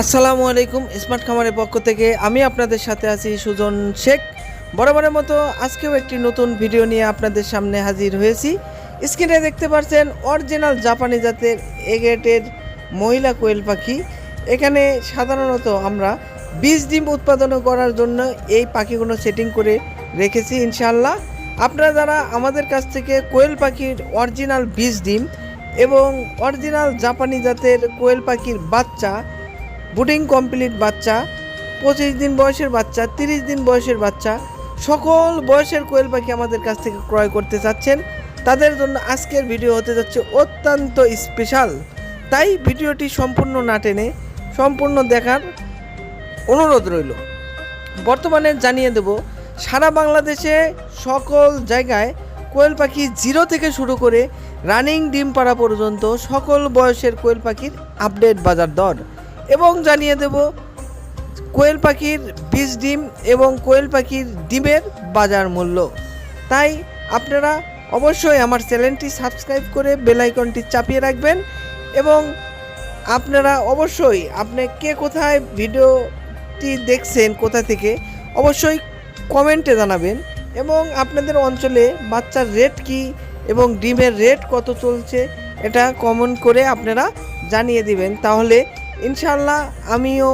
আসসালামু আলাইকুম, স্মার্ট খামারের পক্ষ থেকে আমি আপনাদের সাথে আছি সুজন শেখ। বরাবরের মতো আজকেও একটি নতুন ভিডিও নিয়ে আপনাদের সামনে হাজির হয়েছি। স্ক্রিনে দেখতে পাচ্ছেন অরিজিনাল জাপানি জাতের এগেটের মহিলা কোয়েল পাখি। এখানে সাধারণত আমরা বীজ ডিম উৎপাদন করার জন্য এই পাখিগুলো সেটিং করে রেখেছি ইনশাল্লাহ আপনারা যারা আমাদের কাছ থেকে কোয়েল পাখির অরিজিনাল বীজ ডিম এবং অরিজিনাল জাপানি জাতের কোয়েল পাখির বাচ্চা বুডিং কমপ্লিট বাচ্চা, পঁচিশ দিন বয়সের বাচ্চা, তিরিশ দিন বয়সের বাচ্চা, সকল বয়সের কোয়েল পাখি আমাদের কাছ থেকে ক্রয় করতে চাচ্ছেন। তাদের জন্য আজকের ভিডিও হতে যাচ্ছে অত্যন্ত স্পেশাল। তাই ভিডিওটি সম্পূর্ণ না টেনে সম্পূর্ণ দেখার অনুরোধ রইল। বর্তমানে জানিয়ে দেব, সারা বাংলাদেশে সকল জায়গায় কোয়েল পাখি জিরো থেকে শুরু করে রানিং ডিম পাড়া পর্যন্ত সকল বয়সের কোয়েল পাখির আপডেট বাজার দর। এবং জানিয়ে দেব, কোয়েল পাখির বীজ ডিম এবং কোয়েল পাখির ডিমের বাজার মূল্য। তাই আপনারা অবশ্যই আমার চ্যানেলটি সাবস্ক্রাইব করে বেল আইকনটি চাপিয়ে রাখবেন এবং আপনারা অবশ্যই আপনি কে কোথায় ভিডিওটি দেখছেন, কোথা থেকে, অবশ্যই কমেন্টে জানাবেন এবং আপনাদের অঞ্চলে বাচ্চার রেট কি এবং ডিমের রেট কত চলছে, এটা কমেন্ট করে আপনারা জানিয়ে দিবেন। তাহলে ইনশাল্লাহ আমিও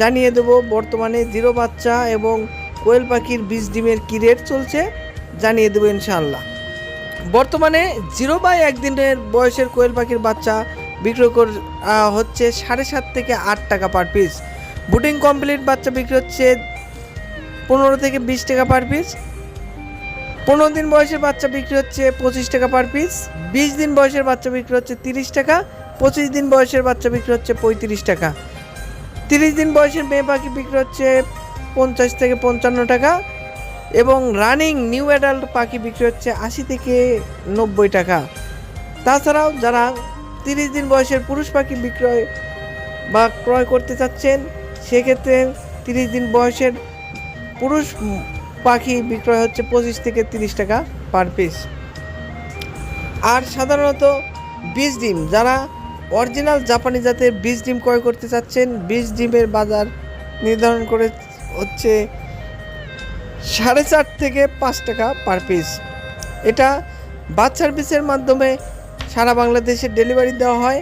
জানিয়ে দেব, বর্তমানে জিরো বাচ্চা এবং কোয়েল পাখির বীজ ডিমের কী রেট চলছে জানিয়ে দেবো ইনশাল্লাহ বর্তমানে জিরো বাই একদিনের বয়সের কোয়েল পাখির বাচ্চা বিক্রয় কর হচ্ছে সাড়ে সাত থেকে আট টাকা পার পিস বুটিং কমপ্লিট বাচ্চা বিক্রি হচ্ছে পনেরো থেকে বিশ টাকা পার পিস পনেরো দিন বয়সের বাচ্চা বিক্রি হচ্ছে পঁচিশ টাকা পার পিস বিশ দিন বয়সের বাচ্চা বিক্রি হচ্ছে তিরিশ টাকা। পঁচিশ দিন বয়সের বাচ্চা বিক্রি হচ্ছে পঁয়ত্রিশ টাকা। তিরিশ দিন বয়সের মেয়ে পাখি বিক্রি হচ্ছে পঞ্চাশ থেকে পঞ্চান্ন টাকা এবং রানিং নিউ অ্যাডাল্ট পাখি বিক্রি হচ্ছে আশি থেকে নব্বই টাকা। তাছাড়াও যারা তিরিশ দিন বয়সের পুরুষ পাখি বিক্রয় বা ক্রয় করতে চাচ্ছেন, সেক্ষেত্রে তিরিশ দিন বয়সের পুরুষ পাখি বিক্রয় হচ্ছে পঁচিশ থেকে তিরিশ টাকা পার পিস। আর সাধারণত বিশ ডিম, যারা অরিজিনাল জাপানি জাতের বীজ ডিম ক্রয় করতে চাচ্ছেন। বীজ ডিমের বাজার নির্ধারণ করে হচ্ছে সাড়ে চার থেকে পাঁচ টাকা পার পিস এটা বাস সার্ভিসের মাধ্যমে সারা বাংলাদেশে ডেলিভারি দেওয়া হয়।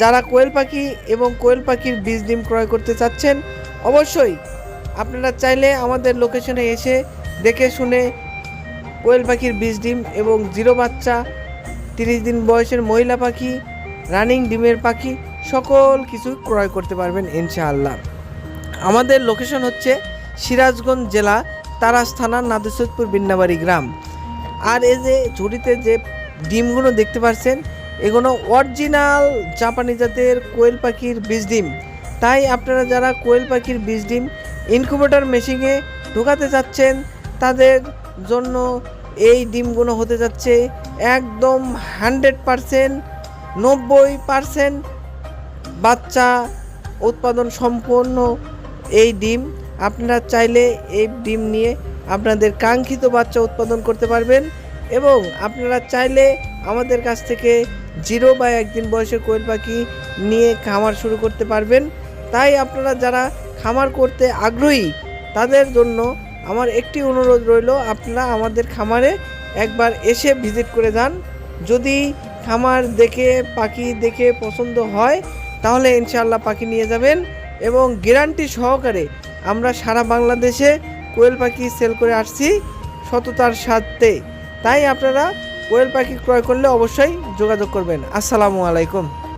যারা কোয়েল পাখি এবং কোয়েল পাখির বীজ ডিম ক্রয় করতে চাচ্ছেন, অবশ্যই আপনারা চাইলে আমাদের লোকেশনে এসে দেখে শুনে কোয়েল পাখির বীজ ডিম এবং জিরো বাচ্চা, তিরিশ দিন বয়সের মহিলা পাখি রানিং ডিমের পাখি সকল কিছু ক্রয় করতে পারবেন ইনশাআল্লাহ। আমাদের লোকেশন হচ্ছে সিরাজগঞ্জ জেলা তারাস থানা নাদুসদপুর বিন্নাবাড়ি গ্রাম। আর এই যে ঝুড়িতে যে ডিমগুলো দেখতে পাচ্ছেন এগুলো অরিজিনাল জাপানি জাতের কোয়েল পাখির বীজ ডিম। তাই আপনারা যারা কোয়েল পাখির বীজ ডিম ইনকুবেটর মেশিনে ঢোকাতে চাচ্ছেন, তাদের জন্য এই ডিমগুলো হতে যাচ্ছে একদম হান্ড্রেড পারসেন্ট নব্বই পারসেন্ট বাচ্চা উৎপাদন সম্পন্ন এই ডিম। আপনারা চাইলে এই ডিম নিয়ে আপনাদের কাঙ্ক্ষিত বাচ্চা উৎপাদন করতে পারবেন এবং আপনারা চাইলে আমাদের কাছ থেকে জিরো বা একদিন বয়সের কোয়েল পাখি নিয়ে খামার শুরু করতে পারবেন। তাই আপনারা যারা খামার করতে আগ্রহী, তাদের জন্য আমার একটি অনুরোধ রইল, আপনারা আমাদের খামারে একবার এসে ভিজিট করে যান। যদি খামার দেখে, পাখি দেখে পছন্দ হয়, তাহলে ইনশাআল্লাহ পাখি নিয়ে যাবেন এবং গ্যারান্টি সহকারে আমরা সারা বাংলাদেশে কোয়েল পাখি সেল করে আসছি সততার সাথে তাই আপনারা কোয়েল পাখি ক্রয় করলে অবশ্যই যোগাযোগ করবেন। আসসালামু আলাইকুম।